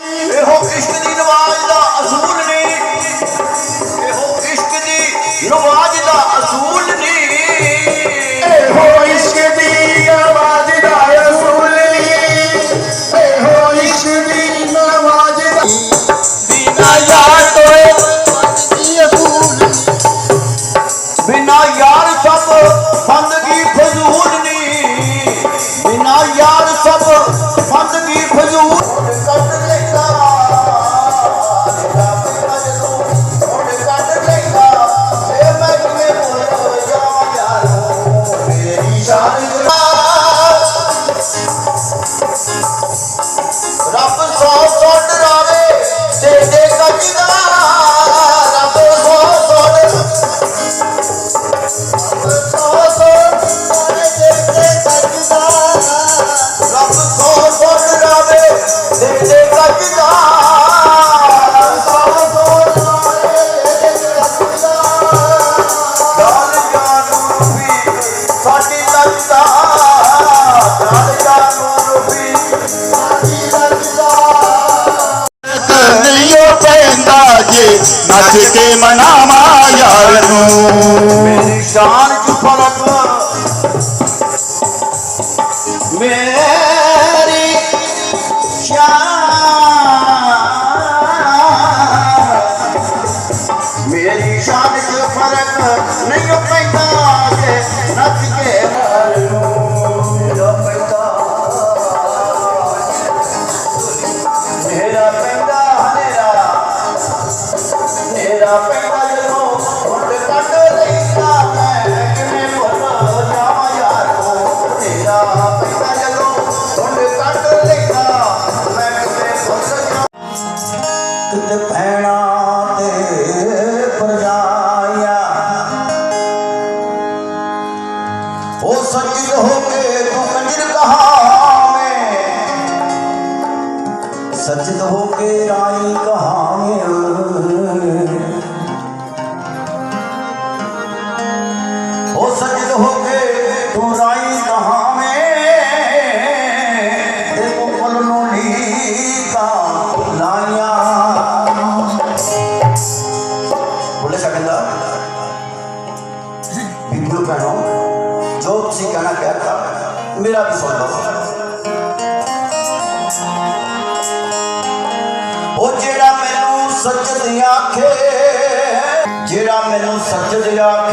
ਇਹੋ ਇਸ਼ਕ ਦੀ ਨਵਾਜ਼ ਦਾ ਅਸੂਲ ਨਹੀਂ ਇਹੋ ਇਸ਼ਕ ਦੀ ਨਵਾਜ਼ نچ کے منا مایا میری شان کی فرق ਉਹਨੇ ਗਾਣਾ ਕਹਿਤਾ ਮੇਰਾ ਵੀ ਸੁਣ ਲਓ। ਉਹ ਜਿਹੜਾ ਮੈਨੂੰ ਸੱਚ ਦੀ ਆਖੇ ਜਿਹੜਾ ਮੈਨੂੰ ਸੱਚ ਦੀ ਆਖੇ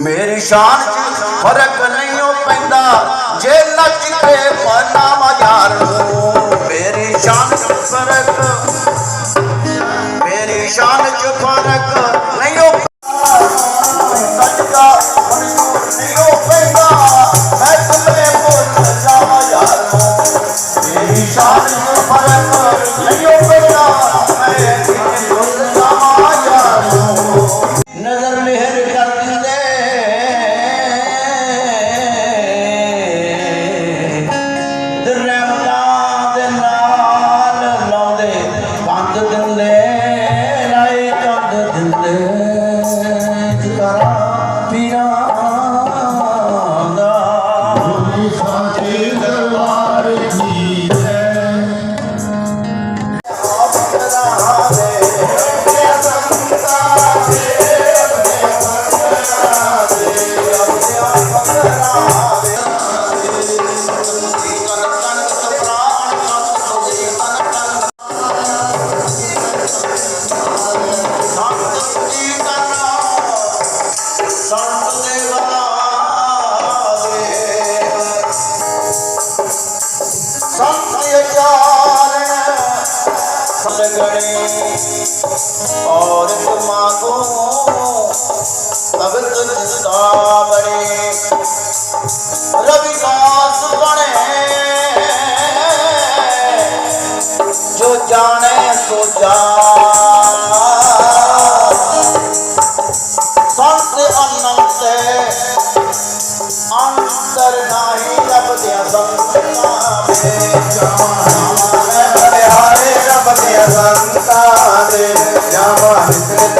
ਮੇਰੀ ਸ਼ਾਨ 'ਚ ਫ਼ਰਕ ਨਹੀਂ ਉਹ ਪੈਂਦਾ। ਜੇ ਨੱਚ ਕੇ ਮਨਾਵਾ ਯਾਰ گڑے اور تمہارو تب بڑے ربی داس بڑے جو جانے سو جانے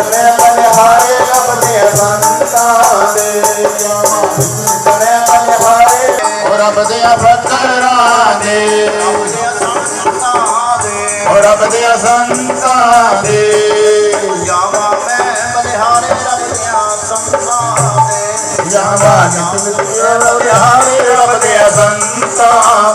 میں بنہارے رب دے بنداں دے میں بنہارے رب دیا فقراں دے رب دے سنتاں دے میں بنہارے رب دے سنتاں دے یا میں بنہارے رب دے سنتاں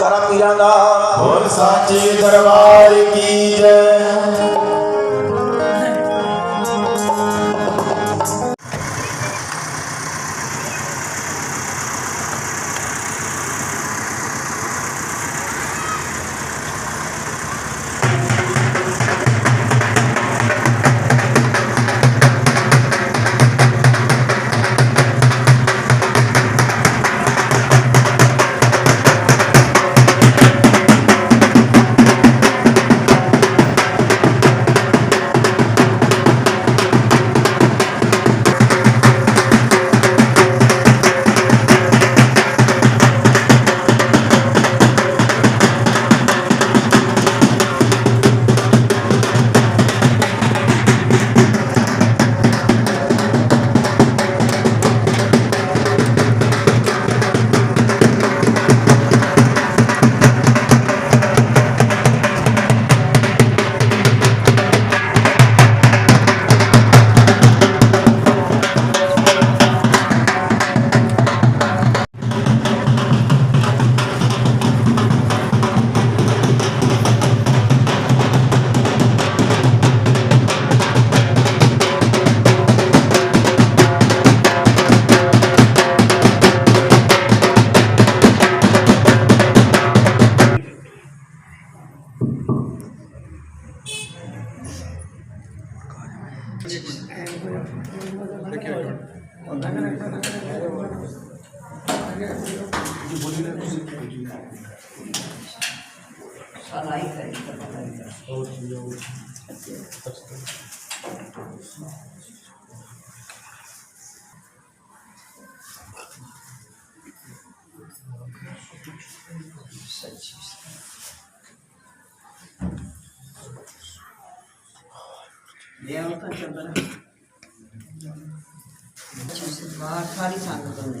ਕਰਾਂ ਪੀਰਾਂ ਦਾ ਹੋਰ ਸਾਚੇ ਦਰਬਾਰ ਕੀ ਜੈ? 两份身份证就是把卡里上头都没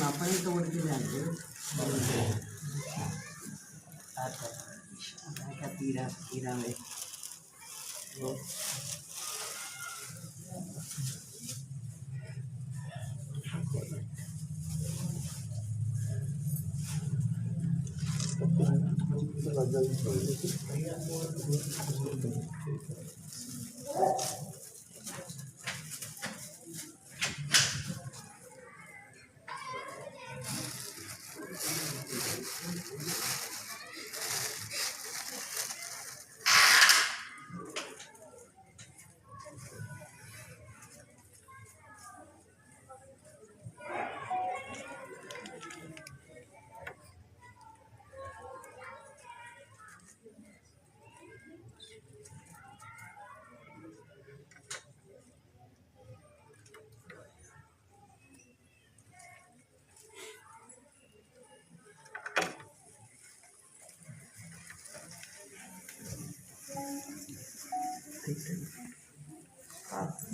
napahinto ko din yan. Nakatira, tira eh. Thank you.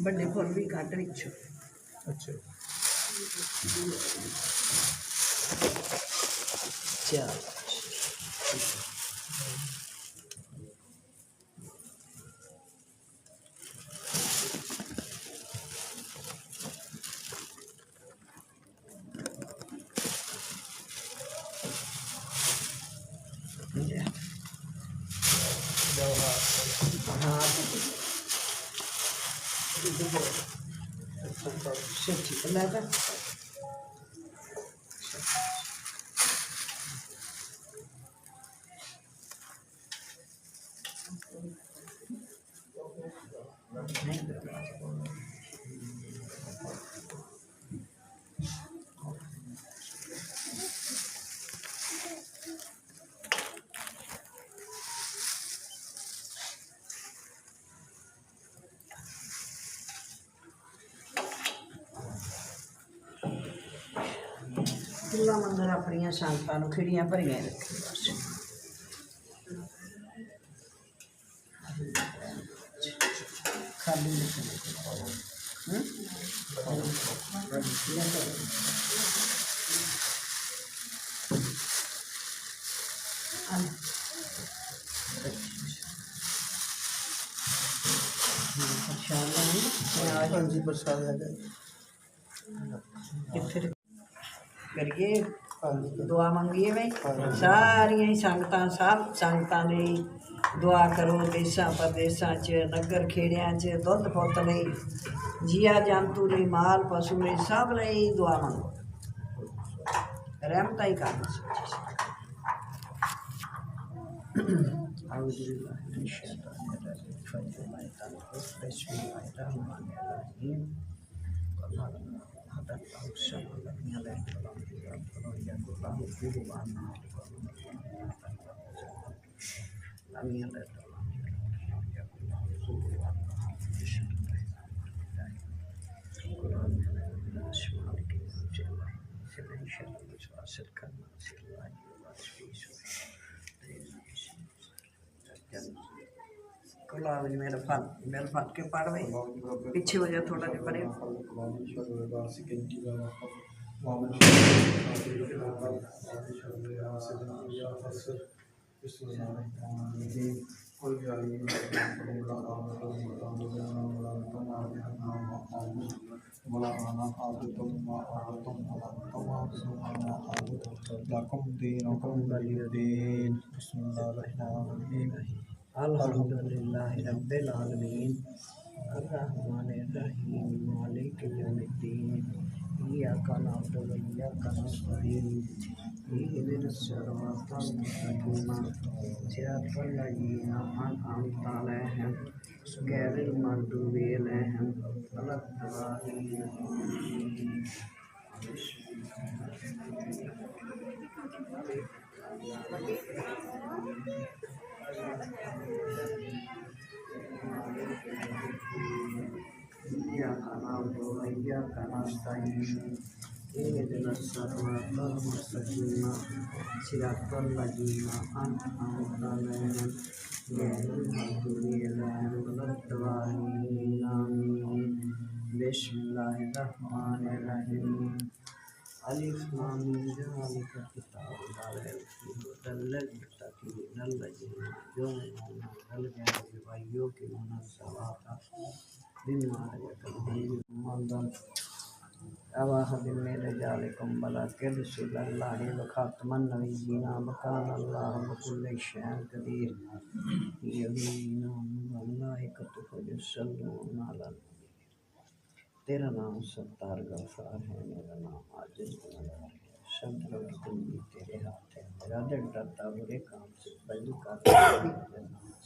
بڑے بھی کاٹڑی چھو اچھا چل eleven? ਖੁੱਲਾ ਮੰਦਰ ਆਪਣੀਆਂ ਸੰਗਤਾਂ ਨੂੰ ਖਿੜੀਆਂ ਭਰੀਆਂ ਰੱਖੇ ਬਸ ਖਾਲੀ ਨਹੀਂ ਹੂੰ ਹਾਂਜੀ ਪ੍ਰਸ਼ਾਦ ਹੈਗਾ ਹਾਂਜੀ ਦੁਆ ਮੰਗੀਏ ਵੇ ਸਾਰੀਆਂ ਹੀ ਸੰਗਤਾਂ ਸਭ ਸੰਗਤਾਂ ਲਈ ਦੁਆ ਕਰੋ ਦੇਸ਼ਾਂ ਪ੍ਰਦੇਸ਼ਾਂ 'ਚ ਨਗਰ ਖੇੜਿਆਂ 'ਚ ਦੁੱਧ ਪੁੱਤ ਲਈ ਜੀਆ ਜੰਤੂ ਲਈ ਮਾਲ ਪਸ਼ੂ ਲਈ ਸਭ ਲਈ ਦੁਆ ਮੰਗੋ ਰਹਿਮਤਾਂ ਹੀ ਕਰਨਾ أعوذ بالله من الشيطان الرجيم فجر الله تعالى بسم الله الرحمن الرحيم هذا الأوسط لم يلد ولم يولد ولم يكن له كفوا أحد لم يلد ولم يولد ولم يكن له كفوا أحد بسم ومن قل يا لكم دينكم ولي دين بسم الله الرحمن الرحيم الحمد لله رب العالمين. الرحمن الرحيم مالك يوم الدين إياك نعبد وإياك نستعين اهدنا الصراط المستقيم صراط الذين أنعمت عليهم غير المغضوب عليهم ولا الضالين إياك نعبد وإياك نستعين اهدنا الصراط المستقيم صراط الذين أنعمت عليهم غير المغضوب عليهم ولا الضالين آمين بسم الله الرحمن الرحيم ألف لام ميم ذلك الكتاب لا ريب فيه هدى للمتقين الذين يؤمنون بالغيب ويقيمون الصلاة تیرا نام ستار گفار ہے، میرا نام عاجز گنگار ہے۔ سب رب تم بھی تیرے ہاتھ ہے۔ میرا دل ڈرتا، برے کام سے بند کر دیا میرے نام سے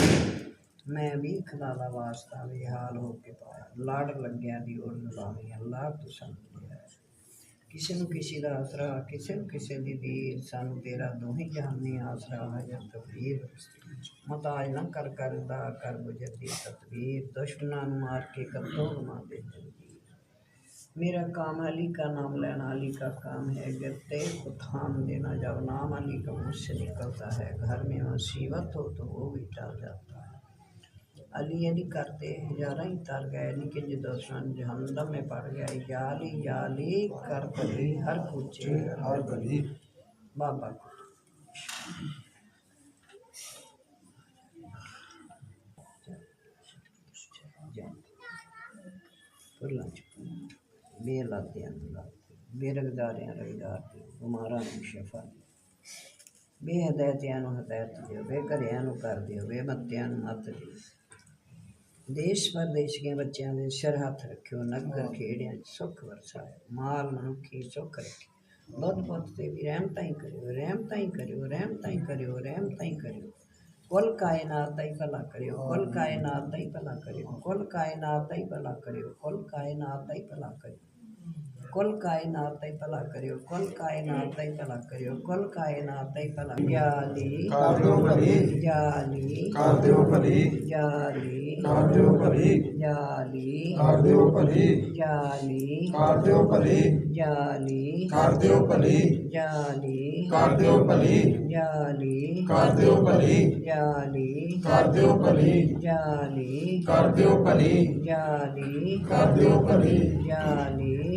میں بھی خدا واسطہ بھی حال ہو کے پایا۔ لڑ لگیا دی اور نظامی اللہ پسند لیا کسی نو کسی دا آسرا، کسی نو کسی دی دیر سانو تیرا دوہی جہانی آسرا حجر تبیر متاج نہ کر کر، دا کر بجر دی تطبیر دشمنہ نو مار کے کتوں نما دے جنگی میرا کام علی کا نام لینا۔ علی کا کام ہے گر تیل کو تھام دینا۔ جب نام علی کا مجھ سے نکلتا ہے، گھر میں مصیبت ہو تو وہ بھی ٹال جاتا ہے۔ علی علی کرتے ہزارہ تر گئے نکے دوستان جہنم میں پڑ گئے یا علی یا علی کر کلی ہر کوچے ہر گلی بابا کو بے لاتے ہیں بے رگدار ہیں رگدار ہمارا شفا بے ہدایت ہدایت دیو بے گھر کر دیو بے متیاں مت دیو دیش پردیش کے بچوں میں سرحد رکھ واؤ رکھ ہی تھی رحم تھی کرائن آئے پلا کائنات ہی پلا کرا کل کائنات ہی پلا ہو کل کائنات پلا کریو کل کائنات پلا کریو کل کائنات پلا علی کاردیو پلی علی کاردیو پلی علی کاردیو پلی علی کاردیو پلی علی کاردیو پلی علی کاردیو پلی علی کاردیو پلی علی کاردیو پلی علی کاردیو پلی علی کاردیو پلی علی کاردیو پلی علی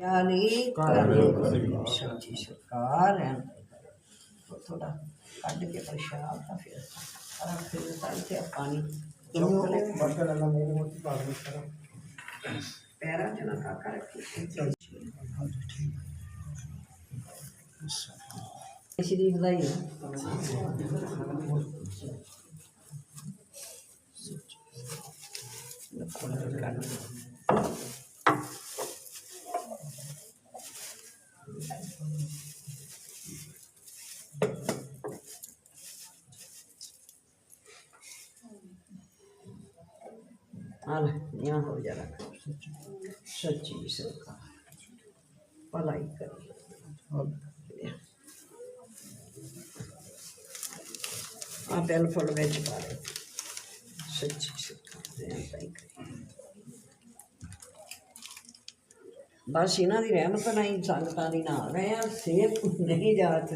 ਚਾਲੀ ਕਰੇ ਸੱਚੀ ਸਰਕਾਰ ਐਂ ਥੋੜਾ ਕੱਢ ਕੇ ਪਰਸ਼ਾਬ ਤਾਂ ਫਿਰ ਆ ਫਿਰ ਤਾਈ ਤੇ ਪਾਣੀ ਪੈਰਾਂ ਚ ਨਾ ਕਾਕਾ ਰੱਖੀ ਸ਼ਰੀਫ ਦਾ ਹੀ ਸੱਚੀ ਆ ਫੁੱਲ ਵਿੱਚ ਪਾ ਦੇ। ਸੱਚੀ ਸਰਕਾਰ ਰਹਿਮ ਤਾਂ ਬਸ ਇਹਨਾਂ ਦੀ ਰਹਿਮਤ ਨਾਲ ਹੀ ਸੰਗਤਾਂ ਦੀ ਨਾਲ ਰਹੇ ਆ, ਸੇਬ ਨਹੀਂ ਜਾਤ